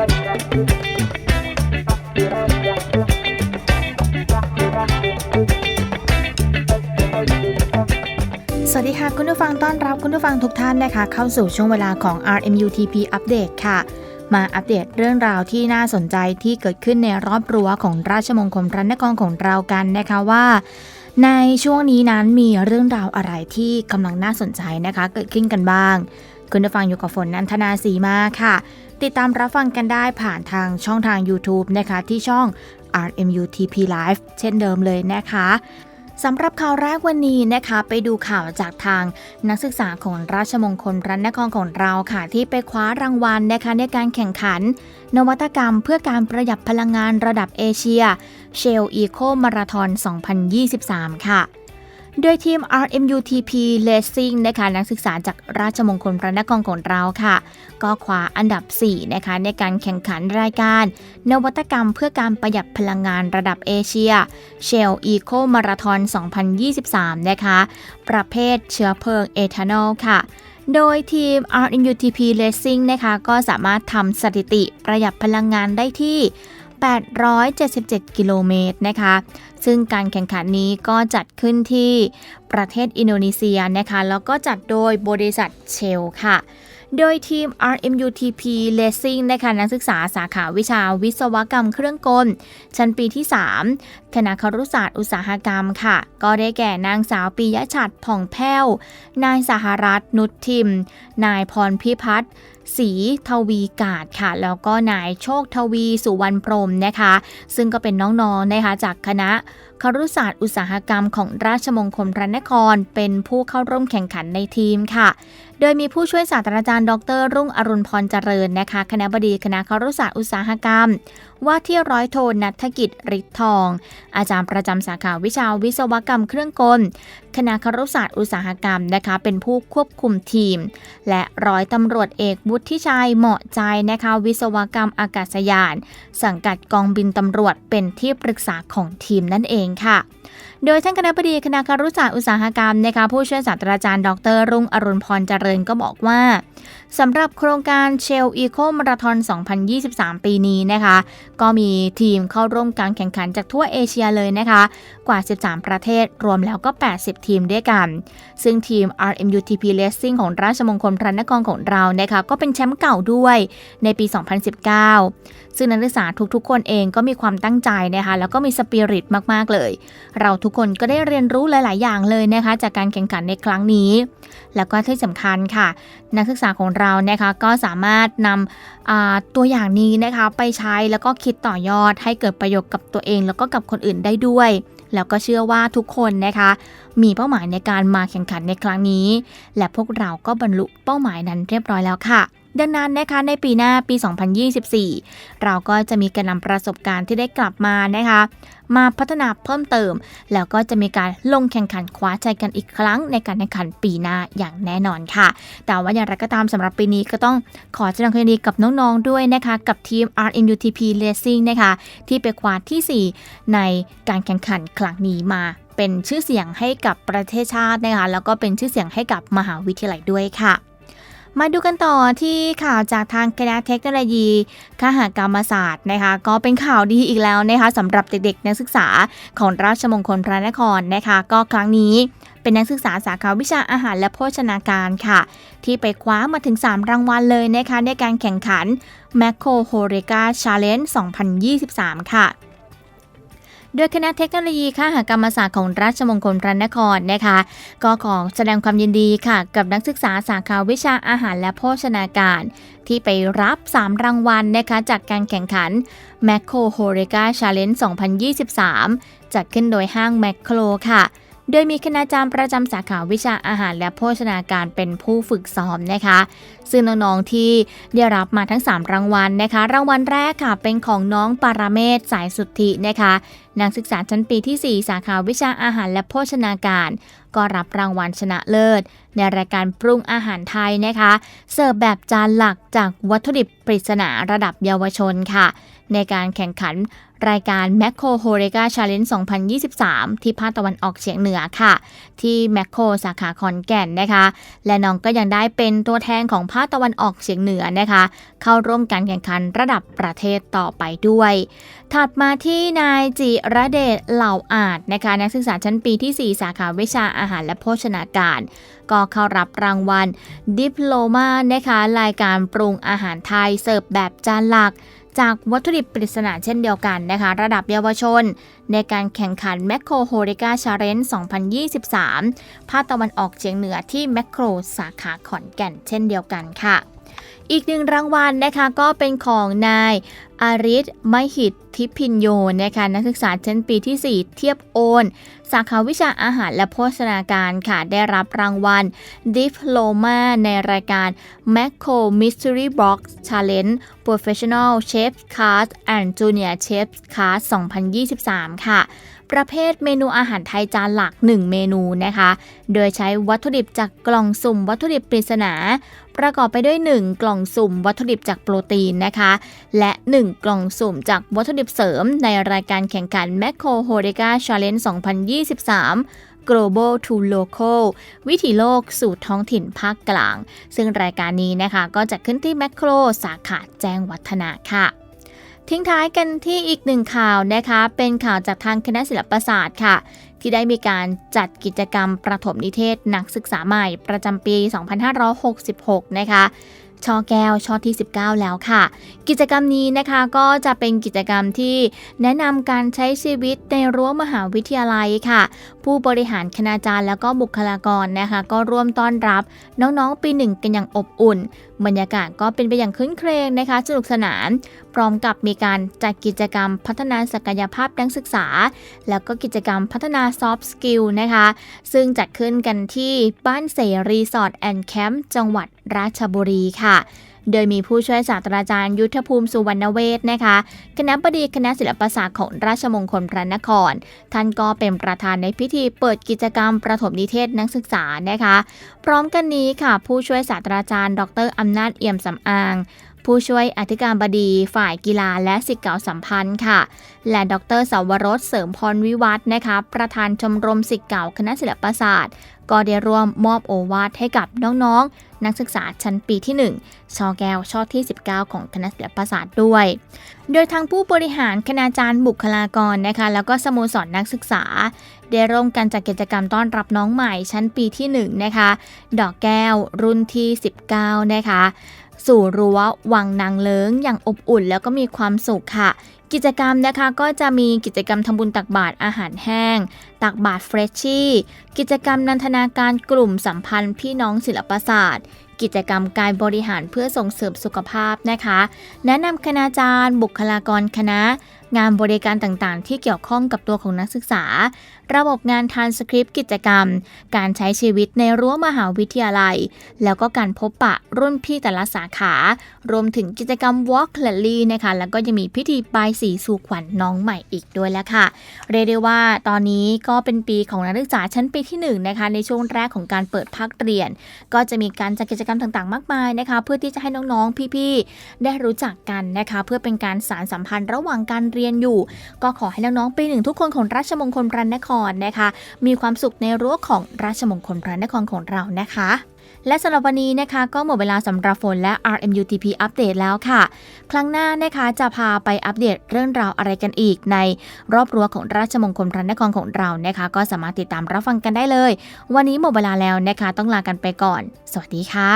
สวัสดีค่ะ คุณผู้ฟังต้อนรับคุณผู้ฟังทุกท่านนะคะ เข้าสู่ช่วงเวลาของ RMUTP Update ค่ะ มาอัปเดตเรื่องราวที่น่าสนใจที่เกิดขึ้นในรอบรั้วของราชมงคลพระนครของเรากันนะคะว่าในช่วงนี้นั้นมีเรื่องราวอะไรที่กำลังน่าสนใจนะคะ เกิดขึ้นกันบ้าง คุณผู้ฟังอยู่กับฝนนันทนาสีมาค่ะ ติดตามรับฟังกันได้ผ่านทางช่องทาง YouTube นะคะ ที่ช่อง RMUTP Live เช่นเดิมเลยนะคะสำหรับข่าวแรกวันนี้นะคะ ไปดูข่าวจากทางนักศึกษาของราชมงคลพระนครของเราค่ะ ที่ไปคว้ารางวัลนะคะในการแข่งขัน นวัตกรรมเพื่อการประหยัดพลังงานระดับเอเชีย Shell Eco Marathon 2023 ค่ะ โดยทีม RMUTP Racing นะคะนักศึกษาจากราชมงคลพระนครของเราค่ะ ก็คว้าอันดับ 4 นะคะในการแข่งขันรายการ นวัตกรรมเพื่อการประหยัดพลังงานระดับเอเชีย Shell Eco Marathon 2023 นะคะ ประเภทเชื้อเพลิงเอทานอลค่ะโดยทีม RMUTP Racing นะคะก็สามารถทำสถิติประหยัดพลังงานได้ที่ 877 กิโลเมตรนะคะ ซึ่งการแข่งขันนี้ก็จัดขึ้นที่ประเทศอินโดนีเซียนะคะ แล้วก็จัดโดยบริษัทเชลค่ะ โดยทีม RMUTP Racing นะคะนักศึกษาสาขาวิชาวิศวกรรมเครื่องกล ชั้นปีที่ 3 คณะครุศาสตร์อุตสาหกรรมค่ะ ก็ได้แก่นางสาวปียะฉัดผ่องแผ้ว นายสหรัฐนุชทิม นายพรพิพัฒน์ศรีทวีกาศค่ะ แล้วก็นายโชคทวีสุวรรณพรหมนะคะ ซึ่งก็เป็นน้องๆนะคะจากคณะครุศาสตร์อุตสาหกรรมของราชมงคลพระนคร เป็นผู้เข้าร่วมแข่งขันในทีมค่ะ โดยมีผู้ช่วยศาสตราจารย์ ดร รุ่งอรุณพรเจริญนะคะ คณะบดีคณะครุศาสตร์อุตสาหกรรม ว่าที่ร้อยโทนัฐกิจฤทธิ์ทอง อาจารย์ประจำสาขาวิชาวิศวกรรมเครื่องกล คณะครุศาสตร์อุตสาหกรรมนะคะ เป็นผู้ควบคุมทีม และร้อยตำรวจเอกวุฒิชัยเหมาะใจนะคะ วิศวกรรมอากาศยาน สังกัดกองบินตำรวจเป็นที่ปรึกษาของทีมนั่นเองค่ะ โดยท่านคณะบดีคณะครุศาสตร์อุตสาหกรรมนะคะผู้ช่วยศาสตราจารย์ ดร รุ่งอรุณพรเจริญก็บอกว่าสำหรับโครงการ Shell Eco Marathon 2023 ปีนี้นะคะ ก็มีทีมเข้าร่วมการแข่งขันจากทั่วเอเชียเลยนะคะ กว่า 13 ประเทศรวมแล้วก็ 80 ทีมด้วยกัน ซึ่งทีม RMUTP Racing ของราชมงคลพระนครของเรานะคะ ก็เป็นแชมป์เก่าด้วยในปี 2019ซึ่งนักศึกษาทุกๆ คนเองก็มีความตั้งใจนะคะแล้วก็มีสปิริตมากๆเลย เราทุกคนก็ได้เรียนรู้หลาย ๆ อย่างเลยนะคะ จากการแข่งขันในครั้งนี้ แล้วก็ที่สำคัญค่ะ นักศึกษาของเรานะคะก็สามารถนำอ่าตัวอย่างนี้นะคะไปใช้แล้วก็คิดต่อยอดให้เกิดประโยชน์กับตัวเอง แล้วก็กับคนอื่นได้ด้วยแล้วก็เชื่อว่าทุกคนนะคะ มีเป้าหมายในการมาแข่งขันในครั้งนี้ และพวกเราก็บรรลุเป้าหมายนั้นเรียบร้อยแล้วค่ะ ดังนั้นนะคะในปีหน้าปี 2024 เราก็จะมีการนำประสบการณ์ที่ได้กลับมานะคะ มาพัฒนาเพิ่มเติม แล้วก็จะมีการลงแข่งขันคว้าใจกันอีกครั้ง ในการแข่งขันปีหน้าอย่างแน่นอนค่ะ แต่ว่าอย่างไรก็ตามสำหรับปีนี้ก็ต้องขอแสดงความยินดีกับน้องๆด้วยนะคะ กับทีม RMUTP Racing นะคะที่ไปคว้าทีสี่4 ในการแข่งขันครั้งนี้มาเป็นชื่อเสียงให้กับประเทศชาตินะคะแล้วก็เป็นชื่อเสียงให้กับมหาวิทยาลัยด้วยค่ะ มาดูกันต่อที่ข่าวจากทางคณะเทคโนโลยีคหกรรมศาสตร์นะคะก็เป็นข่าวดีอีกแล้วนะคะสำหรับเด็กๆนักศึกษาของราชมงคลพระนครนะคะ ก็ครั้งนี้เป็นนักศึกษาสาขาวิชาอาหารและโภชนาการค่ะ ที่ไปคว้ามาถึง 3 รางวัลเลยนะคะในการแข่งขัน m a c o h o r e c a Challenge 2023 ค่ะ โดยคณะเทคโนโลยีข้าหกรรมศาสตร์ของราชมงคลพระนครนะคะ ก็ขอแสดงความยินดีค่ะ กับนักศึกษาสาขาวิชาอาหารและโภชนาการ ที่ไปรับ 3 รางวัลนะคะ จากการแข่งขัน m a c o h o r e c a Challenge 2023 จัดขึ้นโดยห้าง m a c o ค่ะโดยมีคณาจารย์ประจำสาขาวิชาอาหารและโภชนาการเป็นผู้ฝึกซ้อมนะคะ ซึ่งน้องๆที่ได้รับมาทั้ง 3 รางวัลนะคะ รางวัลแรกค่ะเป็นของน้องปาราเมศสายสุทธินะคะ นักศึกษาชั้นปีที่ 4 สาขาวิชาอาหารและโภชนาการ ก็รับรางวัลชนะเลิศ ในรายการปรุงอาหารไทยนะคะ เสิร์ฟแบบจานหลักจากวัตถุดิบปริศนาระดับเยาวชนค่ะ ในการแข่งขันรายการ m a c c o h o r e g a Challenge 2023 ที่ภาคตะวันออกเฉียงเหนือค่ะ ที่ m a c c o สาขาขอนแก่นนะคะ และน้องก็ยังได้เป็นตัวแทนของภาคตะวันออกเฉียงเหนือนะคะ เข้าร่วมการแข่งขันระดับประเทศต่อไปด้วย ถัดมาที่นายจิระเดชเหล่าอาจนะคะนักศึกษาชั้นปีที่ 4 สาขาวิชาอาหารและโภชนาการ ก็เข้ารับรางวัลดิปโลมานะคะรายการปรุงอาหารไทยเสิร์ฟแบบจานหลัก จากวัตถุดิบปริศนาเช่นเดียวกันนะคะ ระดับเยาวชน ในการแข่งขัน m a c r o h o r e g a Challenge 2023 ภาคตะวันออกเฉียงเหนือที่ m a c r o สาขาขอนแก่นเช่นเดียวกันค่ะ อีกหนึ่งรางวัลนะคะก็เป็นของนายอาริศไมหิตทิพินโยนะคะนักศึกษาชั้นปีที่ 4 เทียบโอน สาขาวิชาอาหารและโภชนาการค่ะ ได้รับรางวัลดิปโลมาในรายการ m a c r o Mystery Box Challenge Professional Chef Class and Junior Chef Class 2023 ค่ะ ประเภทเมนูอาหารไทยจานหลัก 1 เมนูนะคะ โดยใช้วัตถุดิบจากกล่องสุ่มวัตถุดิบปริศนา ประกอบไปด้วย 1 กล่องสุ่มวัตถุดิบจากโปรตีนนะคะ และ 1 กล่องสุ่มจากวัตถุดิบเสริม ในรายการแข่งขัน m a c r o h o r e g a Challenge 2023 Global to Local วิถีโลกสู่ท้องถิ่นภาคกลาง ซึ่งรายการนี้นะคะก็จะขึ้นที่แมคโครสาขาแจ้งวัฒนะค่ะ ทิ้งท้ายกันที่อีกหนึ่งข่าวนะคะ เป็นข่าวจากทางคณะศิลปศาสตร์ค่ะ ที่ได้มีการจัดกิจกรรมประถมนิเทศนักศึกษาใหม่ประจำปี 2566 นะคะ ช่อแก้วช่อที่ 19 แล้วค่ะ กิจกรรมนี้นะคะก็จะเป็นกิจกรรมที่แนะนำการใช้ชีวิตในรั้วมหาวิทยาลัยค่ะ ผู้บริหารคณาจารย์แล้วก็บุคลากรนะคะ ก็ร่วมต้อนรับน้องๆปีหนึ่งกันอย่างอบอุ่น บรรยากาศก็เป็นไปอย่างคืนเครงนะคะ สนุกสนาน พร้อมกับมีการจัดกิจกรรมพัฒนาศักยภาพนักศึกษา แล้วก็กิจกรรมพัฒนาซอฟต์สกิลนะคะ ซึ่งจัดขึ้นกันที่บ้านเสรีสอร์ทแอนด์แคมป์จังหวัด ราชบุรีค่ะ โดยมีผู้ช่วยศาสตราจารย์ยุทธภูมิสุวรรณเวทนะคะ คณะบดีคณะศิลปศาสตร์ของราชมงคลพระนคร ท่านก็เป็นประธานในพิธีเปิดกิจกรรมประถมนิเทศนักศึกษานะคะ พร้อมกันนี้ค่ะ ผู้ช่วยศาสตราจารย์ ดรอำนาจเอี่ยมสำอางผู้ช่วยอธิการบดีฝ่ายกีฬาและสิทธิเก่าสัมพันธ์ค่ะ และดรสาวรสเสริมพรวิวัฒน์นะคะ ประธานชมรมสิทธิเก่าคณะศิลปศาสตร์ ก็ได้ร่วมมอบโอวาทให้กับน้องๆ นักศึกษาชั้นปีที่ 1 ชอแก้วช่อที่ 19 ของคณะศิลปศาสตร์ด้วย โดยทางผู้บริหารคณาจารย์บุคลากรนะคะ แล้วก็สโมสรนักศึกษา ได้ร่วมกันจัดกิจกรรมต้อนรับน้องใหม่ชั้นปีที่ 1 นะคะ ดอกแก้วรุ่นที่ 19 นะคะสู่รั้ววังนางเลิงอย่างอบอุ่นแล้วก็มีความสุขค่ะ กิจกรรมนะคะก็จะมีกิจกรรมทำบุญตักบาตรอาหารแห้ง ตักบาตรเฟรชชี่ กิจกรรมนันทนาการกลุ่มสัมพันธ์พี่น้องศิลปศาสตร์ กิจกรรมการบริหารเพื่อส่งเสริมสุขภาพนะคะ แนะนำคณาจารย์ บุคลากรคณะ งานบริการต่างๆ ที่เกี่ยวข้องกับตัวของนักศึกษา ระบบงานทานสคริปต์กิจกรรม การใช้ชีวิตในรั้วมหาวิทยาลัย แล้วก็การพบปะรุ่นพี่แต่ละสาขา รวมถึงกิจกรรม Walk l a l y นะคะ แล้วก็ยังมีพิธีปลายสีสู่ขวัญน้องใหม่อีกด้วยแล้วค่ะ เรียกได้ว่าตอนนี้ก็เป็นปีของนักศึกษาชั้นปีที่1นนะคะในช่วงแรกของการเปิดภาคเรียน ก็จะมีการจัดกิจกรรมต่างๆ มากมายนะคะ เพื่อที่จะให้น้องๆ พี่ๆ ได้รู้จักกันนะคะ เพื่อเป็นการสารสัมพันธ์ระหว่างการเรียนรียนอยู่ ก็ขอให้น้องๆปีหนึ่งทุกคนของราชมงคลพระนครนะคะ มีความสุขในรั้วของราชมงคลพระนครของเรานะคะและสำหรับวันนี้นะคะก็หมดเวลาสำหรับฝนและ RMUTP อัปเดตแล้วค่ะ ครั้งหน้านะคะจะพาไปอัปเดตเรื่องราวอะไรกันอีก ในรอบรั้วของราชมงคลพระนครของเรานะคะ ก็สามารถติดตามรับฟังกันได้เลย วันนี้หมดเวลาแล้วนะคะ ต้องลากันไปก่อน สวัสดีค่ะ